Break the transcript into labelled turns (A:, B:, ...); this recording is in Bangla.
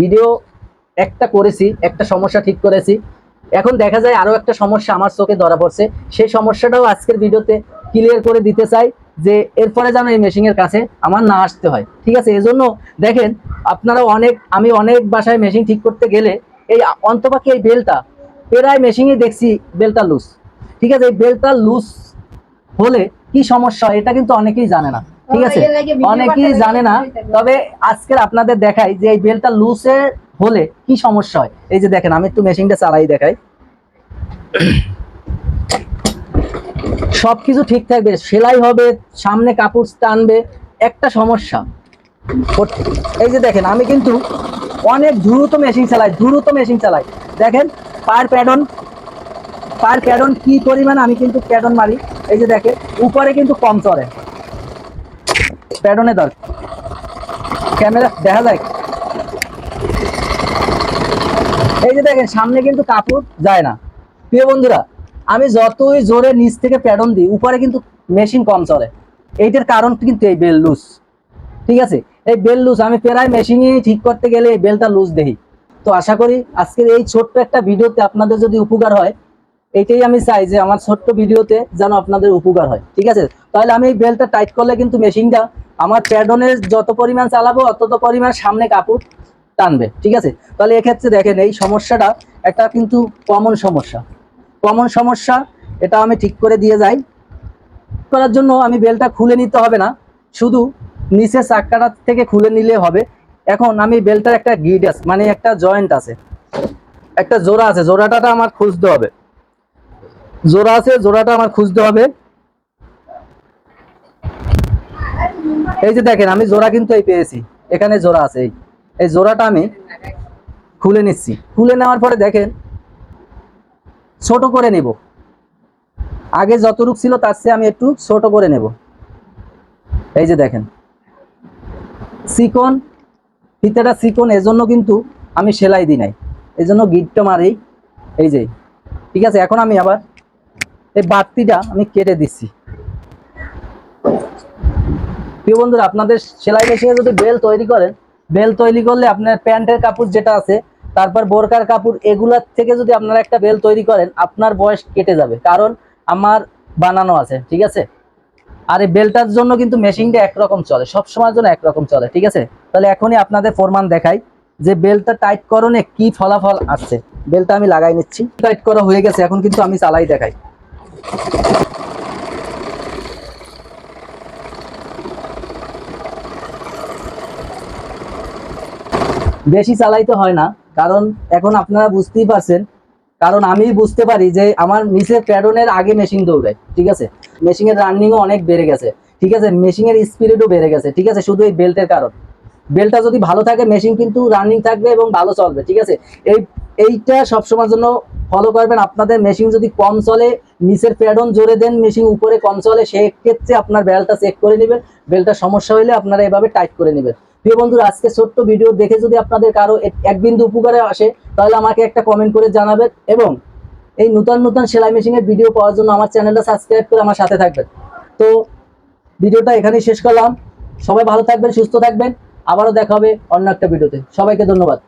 A: ভিডিও একটা করেছি, একটা সমস্যা ঠিক করেছি। এখন দেখা যায় আরও একটা সমস্যা আমার চোখে ধরা পড়ছে। সেই সমস্যাটাও আজকের ভিডিওতে ক্লিয়ার করে দিতে চাই যে এরপরে যেন এই মেশিনের কাছে আমার না আসতে হয়। ঠিক আছে? এজন্য দেখেন, আপনারা অনেক, আমি অনেক বাসায় মেশিন ঠিক করতে গেলে এই অন্তপাকি এই বেলটা, প্রায় মেশিনে দেখছি বেলটা লুজ ঠিক আছে? এই বেলটা লুজ হলে কি সমস্যা এটা কিন্তু অনেকেই জানে না। ঠিক আছে? অনেকেই জানে না তবে আজকের আপনাদের দেখাই যে এই বেলটা লুজে হলে কি সমস্যা হয়? এই যে দেখেন আমি একটু মেশিনটা চালাই দেখাই। সবকিছু ঠিক থাকবে সেলাই হবে সামনে কাপড় টানবে একটা সমস্যা। এই যে দেখেন আমি কিন্তু অনেক দ্রুত মেশিন চালাই দ্রুত মেশিন চালাই। দেখেন পার প্যাডন পার প্যাডন কি পরিমাণ আমি কিন্তু প্যাডন মারি। এই যে দেখেন উপরে কিন্তু কম চলে প্যাডনে দরকার ক্যামেরা, দেখা যায় এই যে দেখেন, সামনে কিন্তু কাপড় যায় না। প্রিয় বন্ধুরা, আমি যতই জোরে নিচ থেকে প্যাডন দিই, উপরে কিন্তু মেশিন কম চলে। এইটার কারণ কিন্তু এই বেল লুজ। ঠিক আছে? এই বেল লুজ, আমি প্রায় মেশিনই ঠিক করতে গেলে এই বেলটা লুজ দেখি। তো আশা করি আজকের এই ছোট্ট একটা ভিডিওতে আপনাদের যদি উপকার হয়, এইটাই আমি চাই যে আমার ছোট্ট ভিডিওতে যেন আপনাদের উপকার হয়। ঠিক আছে? তাহলে আমি এই বেলটা টাইট করলে কিন্তু মেশিনটা আমার প্যাডনের যত পরিমাণ চালাবো অতত পরিমাণ সামনে কাপড় টানবে, ঠিক আছে? তাহলে এক্ষেত্রে দেখেন, এই সমস্যাটা একটা কিন্তু কমন সমস্যা। কমন সমস্যা, এটা আমি ঠিক করে দিয়ে যাই। করার জন্য আমি বেলটা খুলে নিতে হবে না, শুধু নিচে চাক্কাটা থেকে খুলে নিলে হবে। এখন আমি বেলটার একটা গিড আছে মানে একটা জয়েন্ট আছে। একটা জোড়া আছে জোড়াটা আমার খুঁজতে হবে। জোড়া আছে, জোড়াটা আমার খুঁজতে হবে। এই যে দেখেন, আমি জোড়া কিন্তু এই পেয়েছি। এখানে জোড়া আছে, এই। জোড়াটা আমি খুলে নিচ্ছি। খুলে নেওয়ার পরে দেখেন, ছোট করে নেব। আগে যতটুক ছিল তার চেয়ে আমি একটু ছোট করে নেব। এই যে দেখেন, চিকন, ফিতেটা চিকন, এজন্য কিন্তু আমি সেলাই দিই নাই। এই জন্য গিটটা মারি, এই যে। ঠিক আছে, এখন আমি আবার এই বাড়তিটা আমি কেটে দিচ্ছি। প্রিয় বন্ধুরা, আপনাদের সেলাই মেশিনে যদি বেল তৈরি করেন, বেল তৈরি করলে আপনার প্যান্টের কাপড় যেটা আছে, তারপর বোরকার কাপড় এগুলার থেকে যদি আপনারা একটা বেল তৈরি করেন, আপনার বয়স কেটে যাবে। কারণ আমার বানানো আছে, ঠিক আছে? আর এই বেলটার জন্য কিন্তু মেশিনটা একরকম চলে সব সময়ের জন্য একরকম চলে, ঠিক আছে? তাহলে এখনই আপনাদের প্রমাণ দেখাই যে বেলটা টাইট করণে কি ফলাফল আসছে। বেলটা আমি লাগাই নিচ্ছি। টাইট করা হয়ে গেছে, এখন কিন্তু আমি চালাই দেখাই। বেশি চালাইতে হয় না। কারণ এখন আপনারা বুঝতেই পারছেন, কারণ আমি বুঝতে পারি যে আমার নিচে প্যাডনের আগে মেশিন দৌড়ায়, ঠিক আছে? মেশিনের রানিংও অনেক বেড়ে গেছে, ঠিক আছে? মেশিনের স্পিরিটও বেড়ে গেছে, ঠিক আছে? শুধু এই বেল্টের কারণ। বেলটা যদি ভালো থাকে মেশিন কিন্তু রানিং থাকবে এবং ভালো চলবে, ঠিক আছে? এই, এইটা সবসময়ের জন্য ফলো করবেন। আপনাদের মেশিন যদি কম চলে, নিচের প্যাডন জোরে দেন মেশিন উপরে কম চলে, সেক্ষেত্রে আপনার বেলটা চেক করে নেবেন। বেলটা সমস্যা হলে আপনারা এভাবে টাইট করে নেবেন। প্রিয় বন্ধুরা, আজকে ছোট্ট ভিডিও দেখে যদি আপনাদের কারও এক- বিন্দু উপকারে আসে, তাহলে আমাকে একটা কমেন্ট করে জানাবেন এবং এই নতুন নতুন সেলাই মেশিনের ভিডিও পাওয়ার জন্য আমার চ্যানেলটা সাবস্ক্রাইব করে আমার সাথে থাকবেন। তো ভিডিওটা এখানেই শেষ করলাম। সবাই ভালো থাকবেন, সুস্থ থাকবেন। আবারও দেখা হবে অন্য একটা ভিডিওতে সবাইকে ধন্যবাদ।